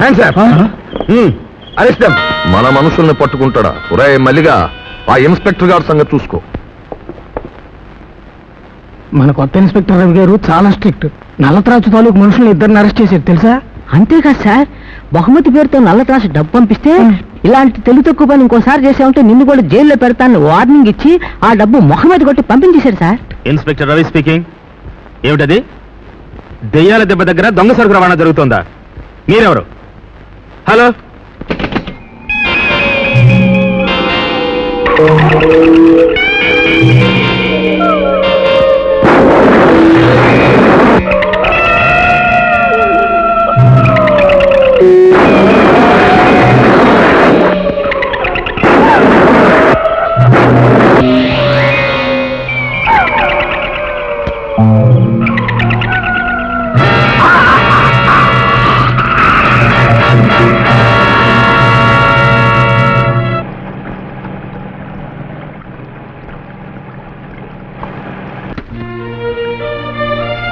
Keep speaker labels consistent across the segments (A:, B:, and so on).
A: Hands arrest మన మనుషుల్ని పట్టుకుంటాడా? ఒరే మల్లిగా ఆ ఇన్స్పెక్టర్ గారి సంగతి చూసుకో.
B: మన కొత్త ఇన్స్పెక్టర్ రవి గారు చాలా స్ట్రిక్ట్. నల్లత్రాచు తాలూకు మనుషుల్ని ఇద్దరిని అరెస్ట్ చేశారు తెలుసా?
C: అంతేకాదు సార్. బహుమతి పేరుతో నల్లత్రాసు డబ్బు పంపిస్తే ఇలాంటి తెలుగు తక్కువ పని ఇంకోసారి చేసామంటే నిన్ను కూడా జైల్లో పెడతానని వార్నింగ్ ఇచ్చి ఆ డబ్బు మొహం మీద కొట్టి పంపించేశారు సార్.
D: Inspector Ravi speaking. ఏమిటది? దెయ్యాల దెబ్బ దగ్గర దొంగ సరుకు రవాణా జరుగుతోందా? మీరెవరు? హలో.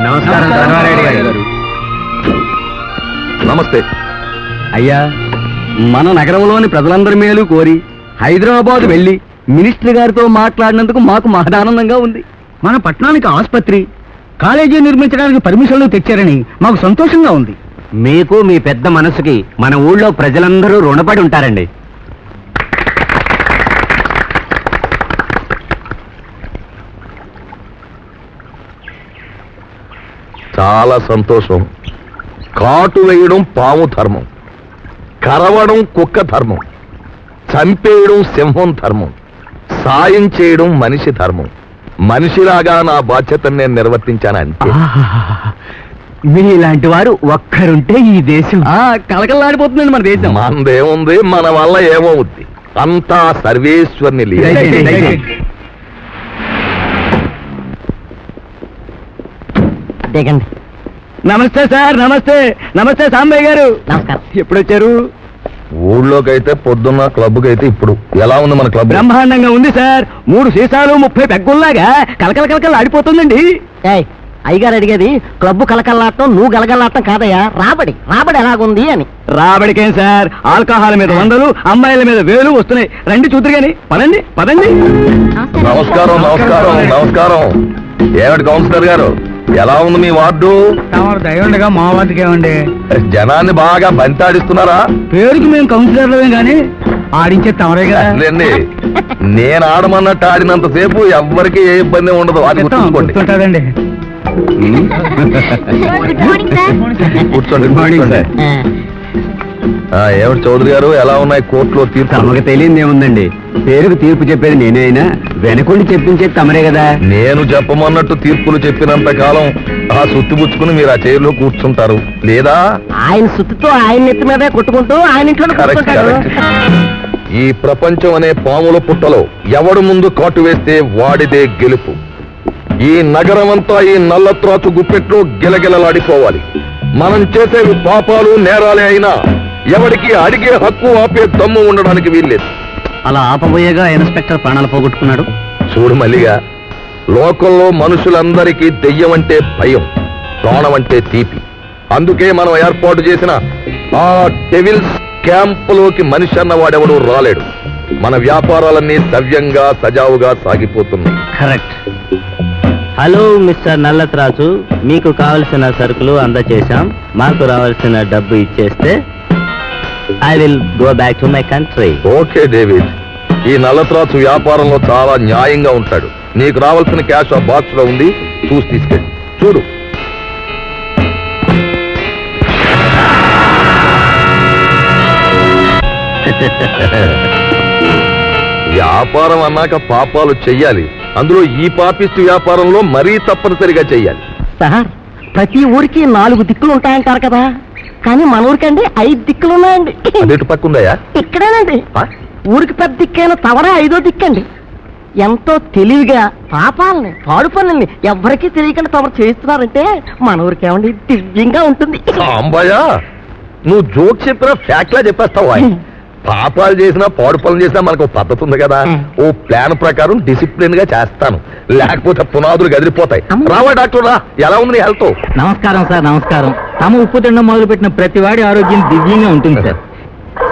D: నమస్కారం ధర్మారెడ్డి గారు.
A: నమస్తే.
E: అయ్యా మన నగరంలోని ప్రజలందరి మేలు కోరి హైదరాబాద్ వెళ్ళి మినిస్టర్ గారితో మాట్లాడినందుకు మాకు మహదానందంగా ఉంది.
B: మన పట్టణానికి ఆసుపత్రి కాలేజీ నిర్మించడానికి పర్మిషన్లు తెచ్చారని మాకు సంతోషంగా ఉంది.
E: మీకు మీ పెద్ద మనసుకి మన ఊళ్ళో ప్రజలందరూ రుణపడి ఉంటారండి.
A: చాలా సంతోషం. కాటు వేయడం పాము ధర్మం. కరవడం కుక్క ధర్మం. చంపేయడం సింహం ధర్మం. సాయం చేయడం మనిషి ధర్మం. మనిషిలాగా నా బాధ్యతను నేను నిర్వర్తించాను అంతే.
E: మీలాంటి వారు ఒక్కరుంటే ఈ దేశం. కలకలాడిపోతుందండి మన దేశం.
A: మనదేముంది మన వల్ల ఏమవుద్ది అంతా సర్వేశ్వరుని లీల.
C: దిగండి.
E: నమస్తే సార్ నమస్తే. నమస్తే సాంబయ్య గారు.
C: నమస్కారం.
E: ఎప్పుడు వచ్చారు
A: ఊళ్ళోకైతే పొద్దున్న క్లబ్కి అయితే ఇప్పుడు. ఎలా ఉంది మన క్లబ్?
E: బ్రహ్మాండంగా ఉంది సార్. మూడు సీసాలు ముప్పై పెగ్గుల్లాగా కలకల కలకల ఆడిపోతుందండి.
C: ఏయ్ అయ్యగారు అడిగేది క్లబ్బు కలకల్లాటం నువ్వు గలగల్లాటం కాదయ్యా. రాబడి రాబడి ఎలాగుంది అని.
E: రాబడికేం సార్? ఆల్కహాల్ మీద వందలు అమ్మాయిల మీద వేలు వస్తున్నాయి. రండి చూద్దరు గాని పదండి పదండి.
A: నమస్కారం నమస్కారం నమస్కారం. ఏమిటి కౌన్సిలర్ గారు? ఎలా ఉంది మీ వార్డు?
B: తమరు దయండగా మా వాటికి ఏమండి
A: జనాన్ని బాగా బంతాడిస్తున్నారా?
B: పేరుకి మేము కౌన్సిలర్లమే కానీ ఆడించే తమరే కదా.
A: లేండి నేను ఆడమన్నట్టు ఆడినంతసేపు ఎవ్వరికి ఏ ఇబ్బంది ఉండదు. అది గుర్తుంచుకోండి. కూర్చోండి ఏమిటి చౌదరి గారు? ఎలా ఉన్నాయి కోర్టులో తీర్పు
E: తమకు తెలియంది ఏముందండి పేరుకు తీర్పు చెప్పేది నేనే అయినా వెనకుండి చెప్పించేది తమరే కదా.
A: నేను చెప్పమన్నట్టు తీర్పులు చెప్పినంత కాలం ఆ సుత్తి పుచ్చుకుని మీరు ఆ చైర్లో కూర్చుంటారు. లేదా?
C: ఆయన సుత్తితో ఆయన నెత్తి మీదే కొట్టుకుంటూ ఆయన ఇంట్లో కూర్చుంటాడు.
A: ఈ ప్రపంచం అనే పాముల పుట్టలో ఎవడు ముందు కాటు వేస్తే వాడిదే గెలుపు. ఈ నగరం అంతా ఈ నల్ల త్రాచు గుప్పెట్లో గిలగిలలాడిపోవాలి. మనం చేసేవి పాపాలు నేరాలే అయినా ఎవడికి అడిగే హక్కు ఆపే దమ్ము ఉండడానికి వీల్లేదు.
E: అలా ఆపబోయేగా ఇన్స్పెక్టర్ ప్రాణాలు పోగొట్టుకున్నాడు?
A: చూడు మల్లిగా లోకంలో మనుషులందరికీ దెయ్యం అంటే భయం ప్రాణం అంటే తీపి. అందుకే మనం ఏర్పాటు చేసిన ఆ డెవిల్స్ క్యాంపులోకి మనిషి అన్నవాడెవడూ రాలేడు. మన వ్యాపారాలన్నీ సవ్యంగా సజావుగా సాగిపోతున్నాయి.
E: కరెక్ట్.
F: Hello mister Nallatraju. మీకు కావలసిన సరుకులు అందచేశాం. మాకు రావాల్సిన డబ్బు ఇచ్చేస్తే I will go back to my country
A: okay David. ఈ నల్లత్రాసు వ్యాపారంలో చాలా న్యాయంగా ఉంటాడు. నీకు రావాల్సిన క్యాష్ ఆ బాక్స్లో ఉంది. చూసి తీసుకెళ్ళి. చూడు. వ్యాపారం అన్నాక పాపాలు చెయ్యాలి. అందులో ఈ పాపిస్ట్ వ్యాపారంలో మరీ తప్పనిసరిగా చెయ్యాలి.
C: సార్ ప్రతి ఊరికి నాలుగు దిక్కులు ఉంటాయంటారు కదా. కానీ మన ఊరికండి ఐదు దిక్కులు ఉన్నాయండి
A: అదేటు పక్కుందయా
C: ఇక్కడేనండి. ఊరికి పెద్ద దిక్కైన తవరే ఐదో దిక్కండి. ఎంతో తెలివిగా పాపాలని పాడు పనుల్ని ఎవ్వరికీ తెలియకుండా తమరు చేస్తున్నారంటే మన ఊరికి ఏమండి దివ్యంగా ఉంటుంది.
A: అంబాయా నువ్వు జోక్ చెప్పినా ఫ్యాక్ట్ లా చెప్పేస్తావా పాపాలు చేసినా పాడు పనులు చేసినా మనకు ఒక పద్ధతి ఉంది కదా. ఓ ప్లాన్ ప్రకారం డిసిప్లిన్గా చేస్తాను. లేకపోతే పునాదులు గదిలిపోతాయి. రావా డాక్టర్ రా. ఎలా ఉంది హెల్త్?
E: నమస్కారం సార్ నమస్కారం.
B: తమ ఉప్పు తినడం మొదలుపెట్టిన ప్రతి వాడి ఆరోగ్యం దివ్యంగా ఉంటుంది సార్.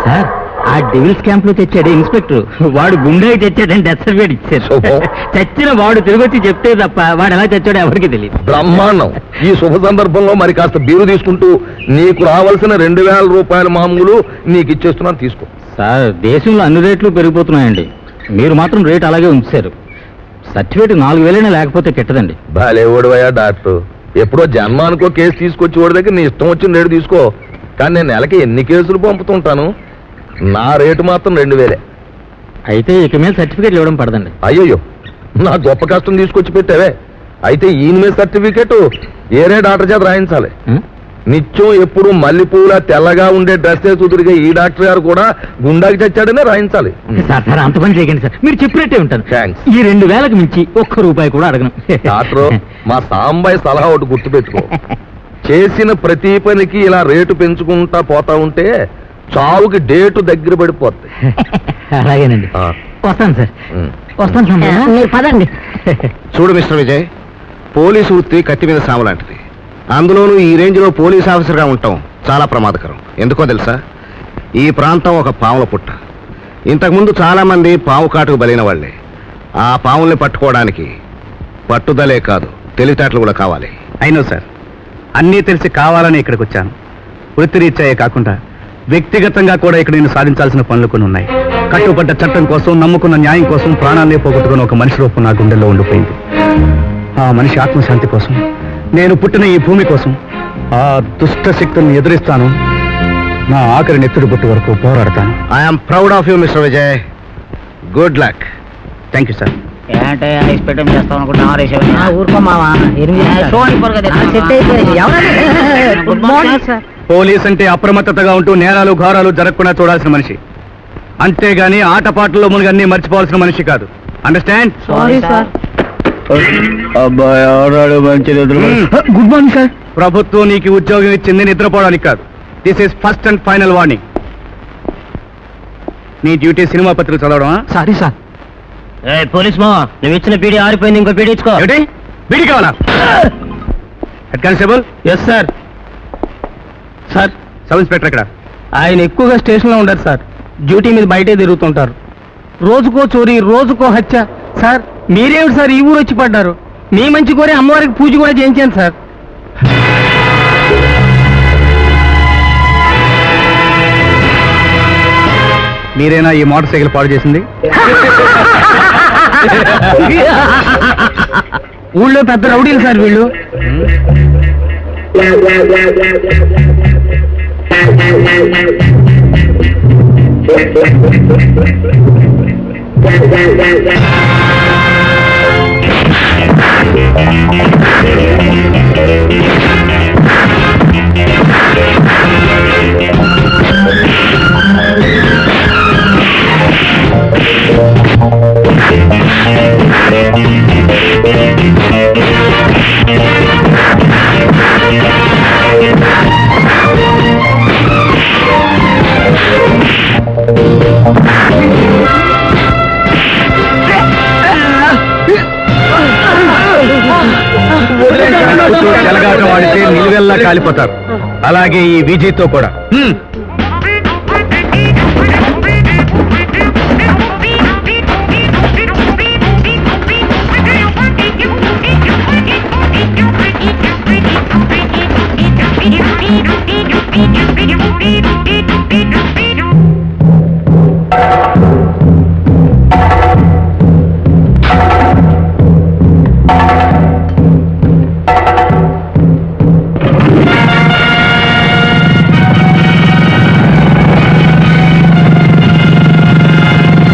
B: సార్ ఆ డెవిల్స్ క్యాంప్లో తెచ్చాడు ఇన్స్పెక్టర్ వాడు గుండెకి తెచ్చాడని డెత్ సర్టిఫికేట్ ఇచ్చారు. చచ్చిన వాడు తిరిగి వచ్చి చెప్తే తప్ప వాడు ఎలా చచ్చాడో ఎవరికి తెలియదు.
A: బ్రహ్మాండం. ఈ శుభ సందర్భంలో మరి కాస్త బీరు తీసుకుంటూ నీకు రావాల్సిన రెండు వేల రూపాయల మామూలు నీకు ఇచ్చేస్తున్నాను తీసుకో.
B: సార్ దేశంలో అన్ని రేట్లు పెరిగిపోతున్నాయండి. మీరు మాత్రం రేట్ అలాగే ఉంచారు. సర్టిఫికేట్ నాలుగు వేలైనా లేకపోతే కిట్టదండి.
A: భలే ఓడివయ్యా డాక్టర్. ఎప్పుడో జన్మానికో కేసు తీసుకొచ్చి ఓడి దగ్గర నీ ఇష్టం వచ్చిన రేటు తీసుకో. కానీ నేను నెలకి ఎన్ని కేసులు పంపుతుంటాను? నా రేటు మాత్రం రెండు వేలే.
B: అయితే ఇక మీద సర్టిఫికేట్ ఇవ్వడం పడదండి.
A: అయ్యయ్యో నా గొప్ప కష్టం తీసుకొచ్చి పెట్టావే. అయితే ఈయన మీద సర్టిఫికెట్ ఏరే డాక్టర్ చేత రాయించాలి? నిత్యం ఎప్పుడు మల్లెపూల తెల్లగా ఉండే డ్రెస్ వేసుదిరిగే ఈ డాక్టర్ గారు కూడా గుండాకి చచ్చాడనే రాయించాలి.
B: సార్ సార్ అంత పని చేయకండి సార్. మీరు చెప్పినట్టే ఉంటాను. ఈ రెండు వేలకు మించి ఒక్క రూపాయి కూడా అడగను.
A: డాక్టర్ మా సాంబాయి సలహా ఒకటి గుర్తుపెట్టుకో. చేసిన ప్రతి పనికి ఇలా రేటు పెంచుకుంటా పోతా ఉంటే చావుకి డేటు దగ్గర పడిపోద్ది.
B: అలాగేనండి. వస్తాను సార్. వస్తాను సార్
G: మీరు పదండి.
H: చూడు మిస్టర్ విజయ్ పోలీసు వృత్తి కత్తి మీద సాము లాంటిది. అందులోనూ ఈ రేంజ్లో పోలీస్ ఆఫీసర్గా ఉండటం చాలా ప్రమాదకరం. ఎందుకో తెలుసా? ఈ ప్రాంతం ఒక పాముల పుట్ట. ఇంతకుముందు చాలా మంది పాము కాటుకు బలైన వాళ్ళే. ఆ పాముల్ని పట్టుకోవడానికి పట్టుదలే కాదు. తెలివితేటలు కూడా కావాలి.
B: అయినో సార్. అన్నీ తెలిసి కావాలని ఇక్కడికి వచ్చాను. వృత్తిరీత్యాయే కాకుండా వ్యక్తిగతంగా కూడా ఇక్కడ నేను సాధించాల్సిన పనులు కొన్ని ఉన్నాయి. కట్టుబడ్డ చట్టం కోసం నమ్ముకున్న న్యాయం కోసం ప్రాణాలే పోగొట్టుకున్న ఒక మనిషి రూపం నా గుండెల్లో ఉండిపోయింది. ఆ మనిషి ఆత్మశాంతి కోసం నేను పుట్టిన ఈ భూమి కోసం ఆ దుష్ట శక్తుల్ని ఎదురిస్తాను. నా ఆఖరి నెత్తుడు బొట్టు వరకు పోరాడతాను.
H: I'm proud of you mister Vijay good luck
B: thank you sir
I: ఏంటే ఐస్ పెట్టం చేస్తాం అనుకుంటున్నా
G: ఊరుకో మావా. సెట్ అయిపోయింది. ఎవరండి గుడ్ మార్నింగ్. సార్.
B: పోలీస్ అంటే అప్రమత్తతగా ఉంటూ నేరాలు ఘోరాలు జరగకుండా చూడాల్సిన మనిషి. అంతేగాని ఆటపాటల్లో మునిగి అన్ని మర్చిపోవాల్సిన మనిషి కాదు. Understand
G: sorry. సార్.
B: అబ్బాయి ఆడాడు మంచి గుడ్ మార్నింగ్ సార్. ప్రభుత్వం నీకు ఉద్యోగం ఇచ్చింది నిద్రపోవడానికి కాదు. This is first and final warning నీ డ్యూటీ సినిమా పత్రిక చదవడమా సారీ సార్.
J: పోలీస్ మా నువ్వు ఇచ్చిన పీడి ఆరిపోయింది ఇంకో పీడి ఇచ్చుకో.
B: బిడి కావాలా? Head constable? Yes sir sir sub inspector ఎక్కడ? ఆయన ఎక్కువగా స్టేషన్లో ఉండరు సార్. డ్యూటీ మీద బయటే తిరుగుతుంటారు. రోజుకో చోరీ రోజుకో హత్య. సార్ మీరేమిటి సార్ ఈ ఊరు వచ్చి పడ్డారు? మీ మంచి కోరి అమ్మవారికి పూజ కూడా చేయించాను సార్. మీరేనా ఈ మోటార్ సైకిల్ పాడు చేసింది? ఊళ్ళో పెద్ద రౌడీలు సార్ వీళ్ళు Thank you. కాలిపోతారు అలాగే ఈ విజయ్తో కూడా.